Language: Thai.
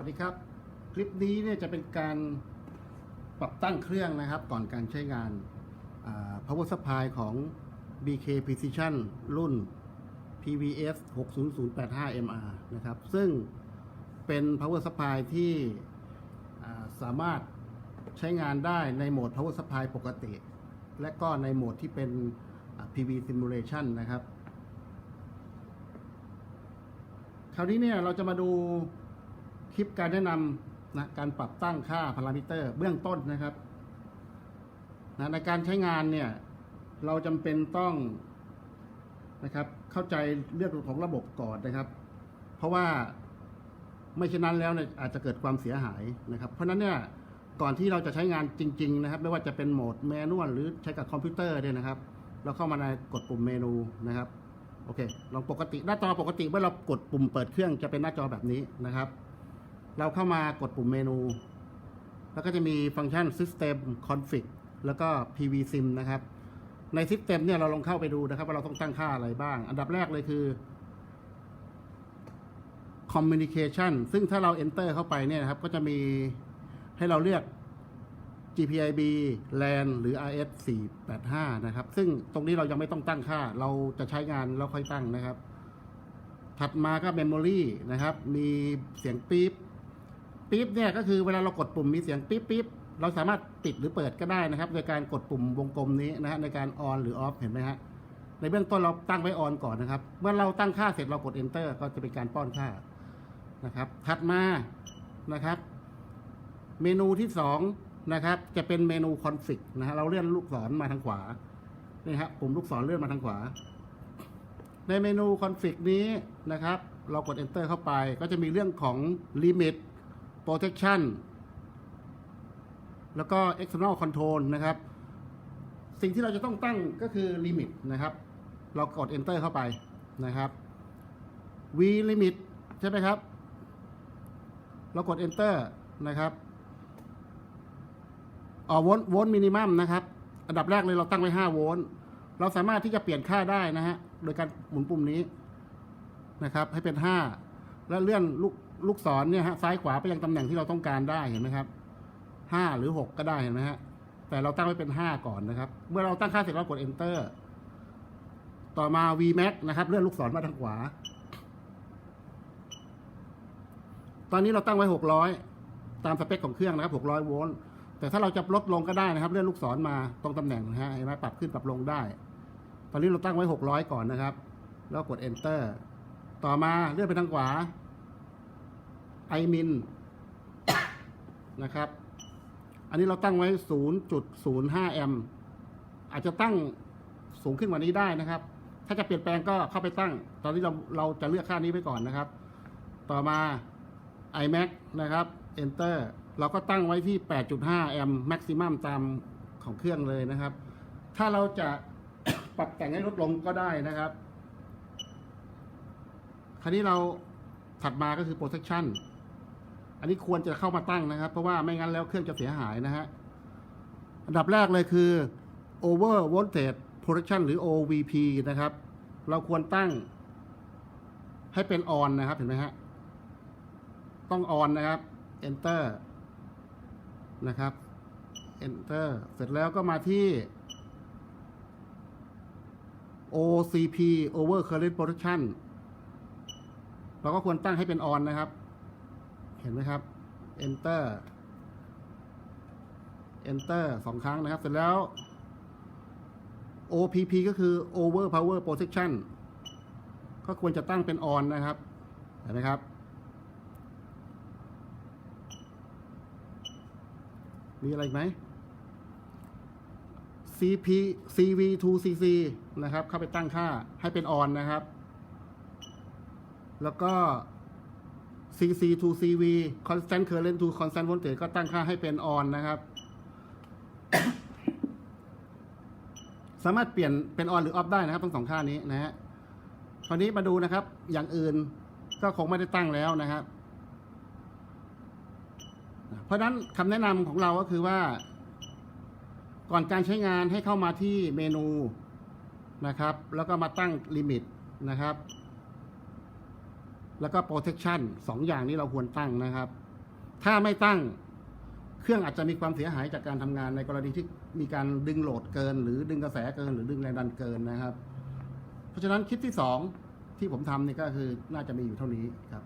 วัสดีครับ คลิปนี้เนี่ยจะเป็นการปรับตั้งเครื่องนะครับ ก่อนการใช้งานอ่า power supply ของ BK Precision รุ่น PVS 60085 MR นะครับ ซึ่งเป็น power supply ที่สามารถใช้งานได้ในโหมด power supply ปกติ และก็ในโหมดที่เป็น PV simulation นะครับ คราวนี้เนี่ยเราจะมาดู ลิปการแนะนำนะการปรับตั้งค่าพารามิเตอร์เบื้องต้นนะครับนะในการใช้งานเนี่ยเราจำเป็นต้องนะครับเข้าใจเรื่องของระบบก่อนนะครับ เพราะว่าไม่เช่นนั้นแล้วเนี่ยอาจจะเกิดความเสียหายนะครับ เพราะนั้นเนี่ยก่อนที่เราจะใช้งานจริง ๆ นะครับ ไม่ว่าจะเป็นโหมดแมนนวลหรือใช้กับคอมพิวเตอร์เนี่ยนะครับ เราเข้ามาในกดปุ่มเมนูนะครับโอเคลองปกติหน้าจอปกติเมื่อเรากดปุ่มเปิดเครื่องจะเป็นหน้าจอแบบนี้นะครับ เราเข้ามากดปุ่มเมนู แล้วก็จะมีฟังก์ชัน System Config แล้วก็ PVSim นะครับ ใน System เนี่ยเราลองเข้าไปดูนะครับ ว่าเราต้องตั้งค่าอะไรบ้าง อันดับแรกเลยคือ Communication ซึ่งถ้าเรา Enter เข้าไปเนี่ยนะครับ ก็จะมีให้เราเลือก GPIB LAN หรือ RS 485นะครับ ซึ่งตรงนี้เรายังไม่ต้องตั้งค่า เราจะใช้งานแล้วค่อยตั้งนะครับ ถัดมาก็ Memory นะครับ มีเสียงปี๊บ ปี๊บเนี่ยก็คือเวลาเรากดปุ่มมีเสียงปี๊บปี๊บเราสามารถปิดหรือเปิดก็ได้นะครับ โดยการกดปุ่มวงกลมนี้นะฮะในการ on หรือ off เห็นไหมฮะในเบื้องต้นเราตั้งไว้ on ก่อนนะครับ เมื่อเราตั้งค่าเสร็จเรากด enter ก็จะเป็นการป้อนค่านะครับ ถัดมานะครับ เมนูที่สองนะครับ จะเป็นเมนูคอนฟิกนะฮะเราเลื่อนลูกศรมาทางขวานี่ฮะปุ่มลูกศรเลื่อนมาทางขวา ในเมนูคอนฟิกนี้นะครับ เรากด enter เข้าไป ก็จะมีเรื่องของ limit protection แล้วก็ external control นะครับ สิ่งที่เราจะต้องตั้งก็คือ limit นะครับ เรากด enter เข้าไปนะครับ v limit ใช่ไหมครับ เรากด enter นะครับอ๋อโวลต์โวลต์มินิมัมนะครับ อันดับแรกเลยเราตั้งไว้ 5 โวลต์ เราสามารถที่จะเปลี่ยนค่าได้นะฮะ โดยการหมุนปุ่มนี้นะครับ ให้เป็น 5 แล้วเลื่อนลูก ลูกศรเนี่ยฮะซ้ายขวาไปยังตำแหน่งที่เราต้องการได้เห็นไหมครับ5หรือ6ก็ได้เห็นไหมฮะแต่เราตั้งไว้เป็น5ก่อนนะครับ เมื่อเราตั้งค่าเสร็จเรากด enter ต่อมา vmax นะครับ เลื่อนลูกศรมาทางขวา ตอนนี้เราตั้งไว้600ตามสเปคของเครื่องนะครับ600โวลต์แต่ถ้าเราจะลดลงก็ได้นะครับ เลื่อนลูกศรมาตรงตำแหน่งนะฮะเห็นไหมปรับขึ้นปรับลงได้ ตอนนี้เราตั้งไว้600ก่อนนะครับ แล้วกด enter ต่อมาเลื่อนไปทางขวา i min นนะครับ อันนี้เราตั้งไว้ 0.05 แอมป์อาจจะตั้งสูงขึ้นกว่านี้ได้นะครับ ถ้าจะเปลี่ยนแปลงก็เข้าไปตั้ง ตอนนี้เราเราจะเลือกค่านี้ไว้ก่อนนะครับ ต่อมา iMac นะครับ Enter เราก็ตั้งไว้ที่ 8.5 แอมป์ maximum ตามของเครื่องเลยนะครับ ถ้าเราจะปรับแต่งให้ลดลงก็ได้นะครับ คราวนี้เราถัดมาก็คือ protection อันนี้ควรจะเข้ามาตั้งนะครับ เพราะว่าไม่งั้นแล้วเครื่องจะเสียหายนะฮะ อันดับแรกเลยคือ over voltage protection หรือ OVP นะครับ เราควรตั้ง ให้เป็น on นะครับ เห็นไหมฮะ ต้อง on นะครับ enter นะครับ enter เสร็จแล้วก็มาที่ OCP over current protection เราก็ควรตั้งให้เป็น on นะครับ เห็นไหมครับ enter enter สองครั้งนะครับ เสร็จแล้ว OPP ก็คือ over power protection ก็ควรจะตั้งเป็น on นะครับ เห็นไหมครับ มีอะไรไหม CP CV2CC นะครับ เข้าไปตั้งค่าให้เป็น on นะครับ แล้วก็ CC to CV constant current to constant voltage ก็ตั้งค่าให้เป็น on นะครับ สามารถเปลี่ยนเป็น on หรือ off ได้นะครับ ทั้งสองค่านี้นะฮะคราวนี้มาดูนะครับ อย่างอื่นก็คงไม่ได้ตั้งแล้วนะครับ เพราะฉะนั้นคำแนะนำของเราก็คือว่า ก่อนการใช้งานให้เข้ามาที่เมนูนะครับ แล้วก็มาตั้งลิมิตนะครับ แล้วก็ protection สองอย่างนี้เราควรตั้งนะครับ ถ้าไม่ตั้งเครื่องอาจจะมีความเสียหายจากการทำงานในกรณีที่มีการดึงโหลดเกิน หรือดึงกระแสเกิน หรือดึงแรงดันเกินนะครับ เพราะฉะนั้นคลิปที่สองที่ผมทำนี่ก็คือน่าจะมีอยู่เท่านี้ครับ